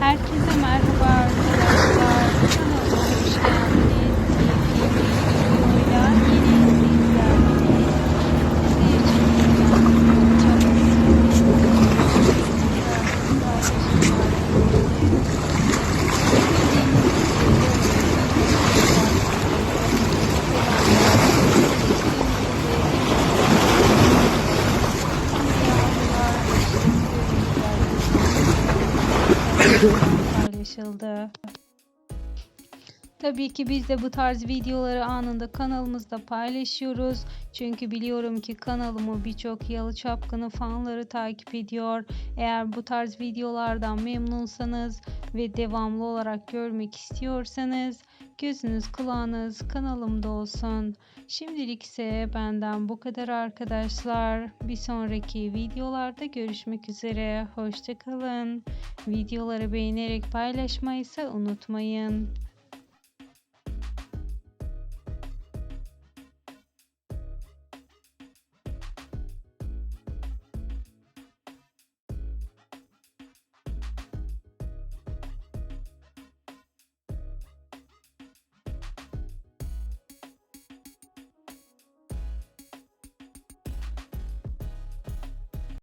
Herkese merhaba paylaşıldı. Tabii ki biz de bu tarz videoları anında kanalımızda paylaşıyoruz. Çünkü biliyorum ki kanalımı birçok yalı çapkını fanları takip ediyor. Eğer bu tarz videolardan memnunsanız ve devamlı olarak görmek istiyorsanız gözünüz kulağınız kanalımda olsun. Şimdilik ise benden bu kadar arkadaşlar. Bir sonraki videolarda görüşmek üzere. Hoşçakalın. Videoları beğenerek paylaşmayı ise unutmayın.